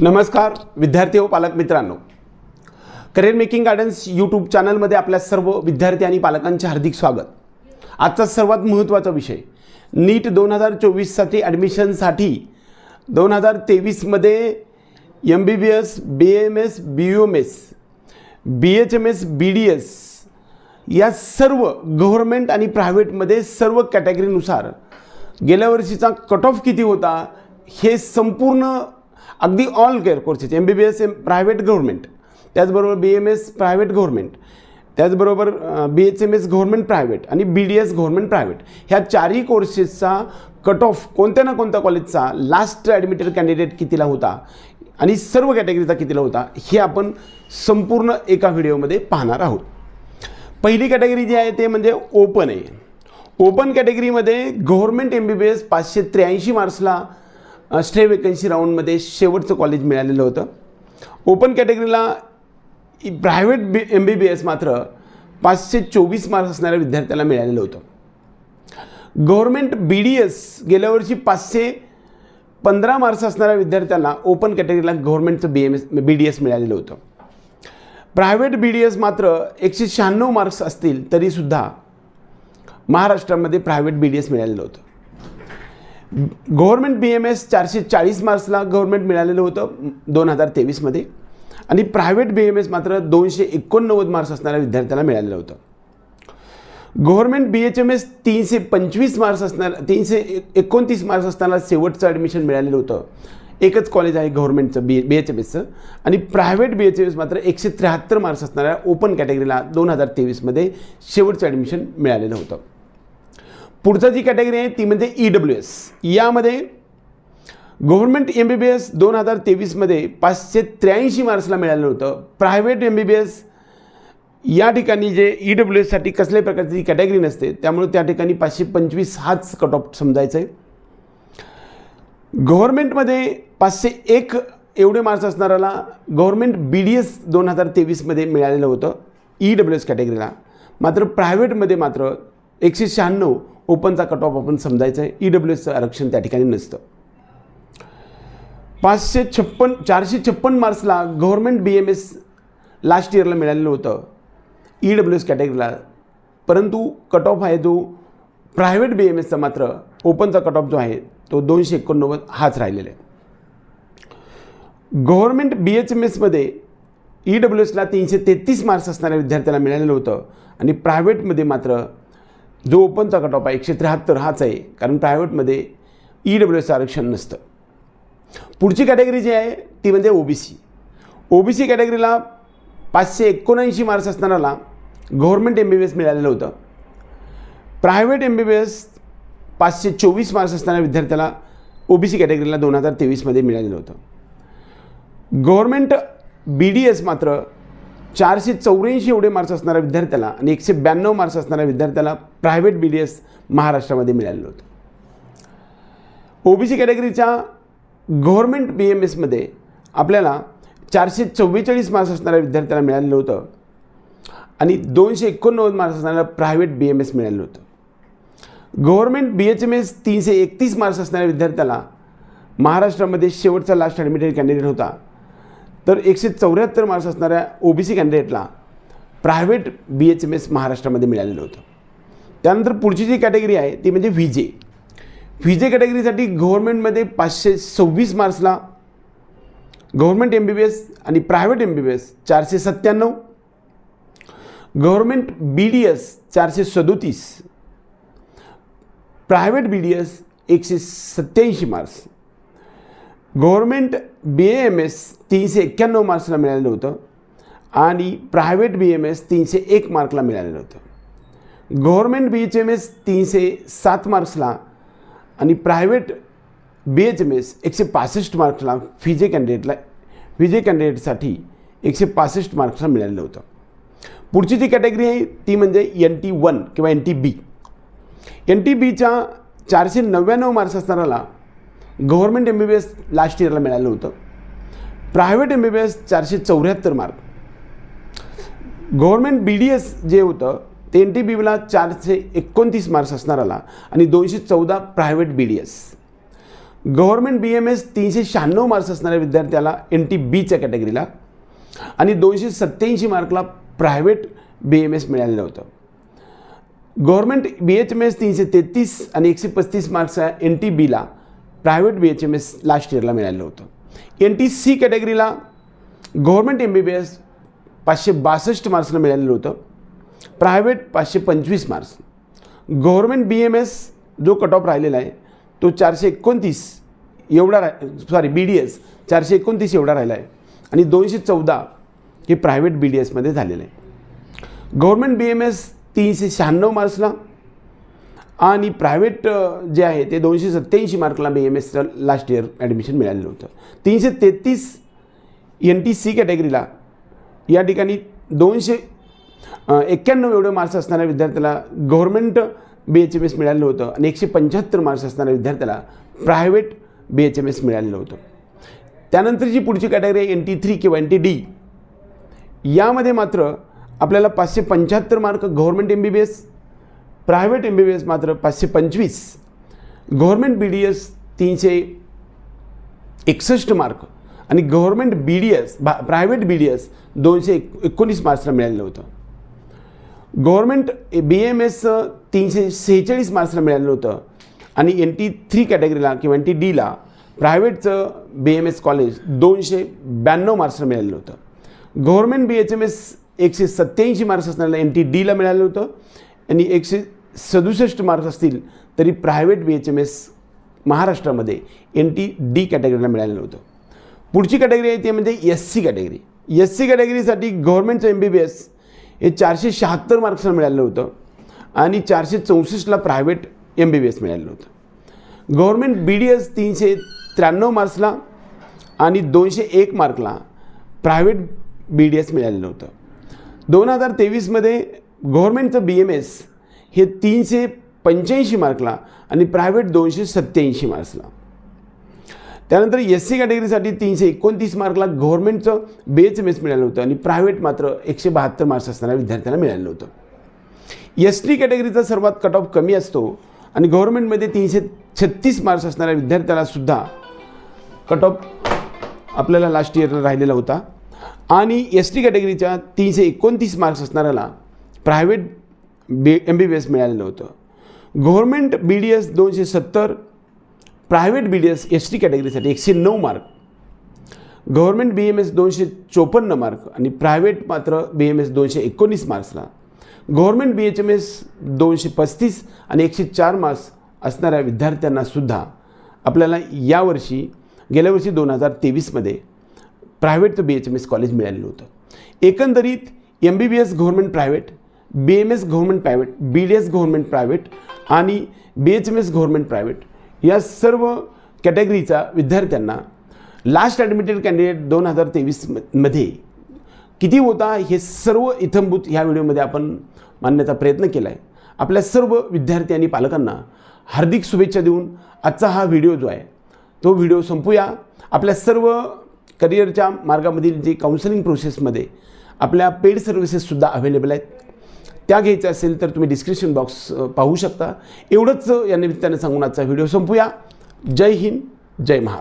नमस्कार विद्यार्थी व पालक मित्रांनो. करिअर मेकिंग गार्डन्स यूट्यूब चॅनलमध्ये आपल्या सर्व विद्यार्थी आणि पालकांचे हार्दिक स्वागत. आजचा सर्वात महत्त्वाचा विषय नीट दोन हजार चोवीससाठी ॲडमिशनसाठी दोन हजार तेवीसमध्ये M B B S B M S B U M S B H M S B D S या सर्व गव्हर्मेंट आणि प्रायव्हेटमध्ये सर्व कॅटेगरीनुसार गेल्या वर्षीचा कट ऑफ किती होता हे संपूर्ण अगदी all care courses M B B S M private government त्याचबरोबर B M S private government त्याचबरोबर B H M S government private आणि B D S government private ह्या चारही कोर्सेसचा कट ऑफ कोणत्या ना कोणत्या कॉलेजचा लास्ट ॲडमिटेड कॅन्डिडेट कितीला होता आणि सर्व कॅटेगरीचा कितीला होता हे आपण संपूर्ण एका व्हिडिओमध्ये पाहणार आहोत. पहिली कॅटेगरी जी आहे ते म्हणजे ओपन आहे. ओपन कॅटेगरीमध्ये government M B B S पाचशे त्र्याऐंशी मार्क्सला स्टे वेकन्सी राऊंडमध्ये शेवटचं कॉलेज मिळालेलं होतं. Open कॅटेगरीला private B M B B S मात्र पाचशे चोवीस मार्क्स असणाऱ्या विद्यार्थ्याला मिळालेलं होतं. गव्हर्मेंट बी डी एस गेल्या वर्षी पाचशे पंधरा मार्क्स असणाऱ्या विद्यार्थ्यांना ओपन कॅटेगरीला गव्हर्मेंटचं B M S B D S मिळालेलं होतं. प्रायव्हेट बी डी एस मात्र एकशे शहाण्णव मार्क्स असतील तरीसुद्धा महाराष्ट्रामध्ये प्रायव्हेट बी डी एस मिळालेलं होतं. गव्हर्मेंट बी एम एस चारशे चाळीस मार्क्सला गव्हर्मेंट मिळालेलं होतं दोन हजार तेवीसमध्ये आणि प्रायव्हेट बी एम एस मात्र दोनशे एकोणनव्वद मार्क्स असणाऱ्या विद्यार्थ्याला मिळालेलं होतं. Government B H M S तीनशे पंचवीस मार्क्स असणार तीनशे एकोणतीस मार्क्स असताना शेवटचं ॲडमिशन मिळालेलं होतं. एकच कॉलेज आहे गव्हर्मेंटचं बी बी एच एम एसचं आणि private B H M S मात्र एकशे त्र्याहत्तर मार्क्स असणाऱ्या ओपन कॅटेगरीला दोन हजार तेवीसमध्ये शेवटचं ॲडमिशन मिळालेलं होतं. पुढचं जी कॅटेगरी आहे ती म्हणजे ई डब्ल्यू एस यामध्ये government M B B S दोन हजार तेवीसमध्ये पाचशे त्र्याऐंशी मार्क्सला मिळालं होतं. Private M B B S या ठिकाणी जे ई डब्ल्यू एससाठी कसल्याही प्रकारची कॅटेगरी नसते त्यामुळे त्या ठिकाणी पाचशे पंचवीस हाच कट ऑफ समजायचं आहे गव्हर्मेंटमध्ये पाचशे एक एवढे मार्क्स असणाऱ्याला गव्हर्मेंट बी डी एस दोन हजार तेवीसमध्ये मिळालेलं होतं ई डब्ल्यू एस कॅटेगरीला मात्र प्रायव्हेटमध्ये मात्र एकशे शहाण्णव ओपनचा कट ऑफ आपण समजायचं आहे. ई डब्ल्यू एसचं आरक्षण त्या ठिकाणी नसतं. पाचशे छप्पन चारशे छप्पन मार्क्सला government B M S last इयरला मिळालेलं होतं. ई डब्ल्यू एस कॅटेगरीला परंतु कट ऑफ आहे जो प्रायव्हेट बी एम एसचा मात्र ओपनचा कट ऑफ जो आहे तो दोनशे एकोणनव्वद हाच राहिलेला आहे. गव्हर्मेंट बी एच एम एसमध्ये ई डब्ल्यू एसला तीनशे तेहतीस मार्क्स असणाऱ्या विद्यार्थ्याला मिळालेलं होतं आणि प्रायव्हेटमध्ये मात्र जो ओपनचा कट ऑफ आहे एकशे त्र्याहत्तर हाच आहे कारण प्रायव्हेटमध्ये ई डब्ल्यू एसचं आरक्षण नसतं. पुढची कॅटेगरी जी आहे ती म्हणजे ओ बी सी ओ बी सी कॅटेगरीला पाचशे एकोणऐंशी marks असणाऱ्याला government M B B S मिळालेलं होतं. Private M B B S पाचशे चोवीस मार्क्स असणाऱ्या विद्यार्थ्याला ओ बी सी कॅटेगरीला दोन हजार तेवीसमध्ये मिळालेलं होतं. गव्हर्मेंट बी डी एस मात्र चारशे चौऱ्याऐंशी एवढे मार्क्स असणाऱ्या विद्यार्थ्याला आणि एकशे ब्याण्णव मार्क्स असणाऱ्या विद्यार्थ्याला प्रायव्हेट बी डी एस महाराष्ट्रामध्ये मिळालेलं होतं. ओ बी सी कॅटेगरीच्या गव्हर्मेंट बी एम एसमध्ये आपल्याला चारशे चव्वेचाळीस मार्क्स असणाऱ्या विद्यार्थ्याला मिळालेलं होतं आणि दोनशे एकोणनव्वद मार्क्स असणाऱ्या प्रायव्हेट बी एम एस मिळालेलं होतं. Government B H M S तीनशे एकतीस मार्क्स असणाऱ्या विद्यार्थ्याला महाराष्ट्रामध्ये शेवटचा लास्ट ॲडमिटेड कॅन्डिडेट होता. तर एकशे चौऱ्याहत्तर मार्क्स असणाऱ्या O B C कॅन्डिडेटला private B H M S महाराष्ट्रामध्ये मिळालेलं होतं. त्यानंतर पुढची जी कॅटेगरी आहे ती म्हणजे व्ही जे व्ही जे कॅटेगरीसाठी गव्हर्मेंटमध्ये पाचशे सव्वीस मार्क्सला government M B B S आणि private M B B S चारशे सत्त्याण्णव गव्हर्मेंट बी डी एस चारशे सदोतीस प्रायव्हेट बी डी एस एकशे सत्त्याऐंशी marks. Government B M S तीनशे एक्क्याण्णव मार्क्सला मिळालेलं होतं आणि प्रायव्हेट बी एम एस तीनशे एक मार्कला मिळालेलं होतं. Government B H M S तीनशे सात मार्क्सला आणि private B H M S एकशे पासष्ट मार्क्सला फिजे कॅन्डिडेटला फिजे कॅन्डिडेटसाठी एकशे पासष्ट मार्क्सला मिळालेलं होतं. पुढची जी कॅटेगरी आहे ती म्हणजे एन टी वन किंवा N T B N T बीच्या चारशे नव्याण्णव marks असणाऱ्याला government M B B S last इयरला मिळालं होतं private M B B S चारशे चौऱ्याहत्तर mark government B D S जे होतं ते एन टी बी बीला चारशे एकोणतीस मार्क्स असणाऱ्याला आणि दोनशे चौदा private B D S government B M S तीनशे शहाण्णव मार्क्स असणाऱ्या विद्यार्थ्याला एन टी बीच्या कॅटेगरीला आणि दोनशे सत्त्याऐंशी मार्कला प्रायव्हेट बी एम एस मिळालेलं होतं. Government B H M S तीनशे तेहतीस आणि एकशे पस्तीस मार्क्स एन टी बीला private B H M S last इयरला मिळालेलं होतं. N T C कॅटेगरीला government M B B S पाचशे बासष्ट मार्क्सनं मिळालेलं होतं. प्रायव्हेट पाचशे पंचवीस marks government B M S जो कट ऑफ राहिलेला आहे तो चारशे एकोणतीस एवढा रा सॉरी बी डी एस चारशे एकोणतीस एवढा राहिला आहे. आणि दोनशे चौदा हे प्रायव्हेट बी डी एसमध्ये झालेलं आहे. गव्हर्मेंट बी एम एस तीनशे शहाण्णव मार्क्सला आणि प्रायव्हेट जे आहे ते दोनशे सत्त्याऐंशी मार्कला बी एम एसचं लास्ट इयर ॲडमिशन मिळालेलं होतं. तीनशे तेहतीस एन टी सी कॅटेगरीला या ठिकाणी दोनशे एक्क्याण्णव एवढे मार्क्स असणाऱ्या विद्यार्थ्याला government B H M S मिळालेलं होतं आणि एकशे पंच्याहत्तर मार्क्स असणाऱ्या विद्यार्थ्याला private B H M S मिळालेलं होतं. त्यानंतरची पुढची कॅटेगरी आहे एन टी थ्री किंवा एन टी डी यामध्ये मात्र आपल्याला पाचशे पंच्याहत्तर mark government M B B S private M B B S मात्र पाचशे पंचवीस. गव्हर्मेंट बी डी एस तीनशे एकसष्ट मार्क आणि गव्हर्मेंट बी डी एस बा प्रायव्हेट बी डी एस दोनशे एक एकोणीस मार्क्सला मिळालेलं होतं. गव्हर्मेंट बी एम एस तीनशे सेहेचाळीस मार्क्सला मिळालेलं होतं आणि एन टी थ्री कॅटेगरीला किंवा एन टी डीला प्रायव्हेटचं बी एम एस कॉलेज दोनशे ब्याण्णव मार्क्सला मिळालेलं होतं. Government B H M S एकशे सत्त्याऐंशी मार्क्स असणाऱ्याला एन टी डीला मिळालं होतं आणि एकशे सदुसष्ट मार्क्स असतील तरी private B H M S महाराष्ट्रामध्ये एन टी डी कॅटेगरीला मिळालेलं होतं. पुढची कॅटेगरी आहे ती म्हणजे S C category S C कॅटेगरीसाठी गव्हर्मेंटचं एम बी बी एस हे चारशे शहात्तर मार्क्सला मिळालं होतं आणि चारशे चौसष्टला private M B B S मिळालं होतं. गव्हर्मेंट बी डी एस तीनशे त्र्याण्णव मार्क्सला आणि दोनशे एक मार्कला प्रायव्हेट बी डी एस मिळालेलं होतं. दोन हजार तेवीसमध्ये गव्हर्मेंटचं बी एम एस हे तीनशे पंच्याऐंशी मार्कला आणि प्रायव्हेट दोनशे सत्त्याऐंशी मार्क्सला. त्यानंतर एस सी कॅटेगरीसाठी तीनशे एकोणतीस मार्कला गव्हर्मेंटचं बेच मेस मिळालं होतं आणि प्रायव्हेट मात्र एकशे बहात्तर मार्क्स असणाऱ्या विद्यार्थ्यांना मिळालं होतं. एस टी कॅटेगरीचा सर्वात कट ऑफ कमी असतो आणि गव्हर्मेंटमध्ये तीनशे छत्तीस मार्क्स असणाऱ्या विद्यार्थ्याला सुद्धा कट ऑफ आपल्याला लास्ट इयरला राहिलेला होता. आणि एस टी कॅटेगरीच्या तीनशे एकोणतीस marks असणाऱ्याला private B M B B S मिळालेलं होतं. गव्हर्मेंट बी डी एस दोनशे सत्तर private B D S S T कॅटेगरीसाठी एकशे नऊ mark government B M S दोनशे चोपन्न मार्क आणि प्रायव्हेट मात्र बी एम एस दोनशे एकोणीस मार्क्सला government B H M S दोनशे पस्तीस आणि एकशे चार मार्क्स असणाऱ्या विद्यार्थ्यांनासुद्धा आपल्याला यावर्षी गेल्या वर्षी दोन हजार तेवीसमध्ये प्रायव्हेटचं B H M S college मिळालेलं होतं. एकंदरीत M B B S government private B M S government private B D S government private आणि B H M S government private या सर्व कॅटेगरीचा विद्यार्थ्यांना लास्ट ॲडमिटेड कॅन्डिडेट दोन हजार तेवीसमध्ये किती होता हे सर्व इथंभूत ह्या व्हिडिओमध्ये आपण मांडण्याचा प्रयत्न केला आहे आपल्या सर्व विद्यार्थी आणि पालकांना हार्दिक शुभेच्छा देऊन आजचा हा व्हिडिओ जो आहे तो व्हिडिओ संपूया. आपल्या सर्व करिअरच्या मार्गामधील जे काउन्सिलिंग प्रोसेसमध्ये आपल्या पेड सर्व्हिसेससुद्धा अवेलेबल आहेत. त्या घ्यायच्या असेल तर तुम्ही डिस्क्रिप्शन बॉक्स पाहू शकता. एवढंच या निमित्ताने सांगून आजचा व्हिडिओ संपूया. जय हिंद जय महाराष्ट्र.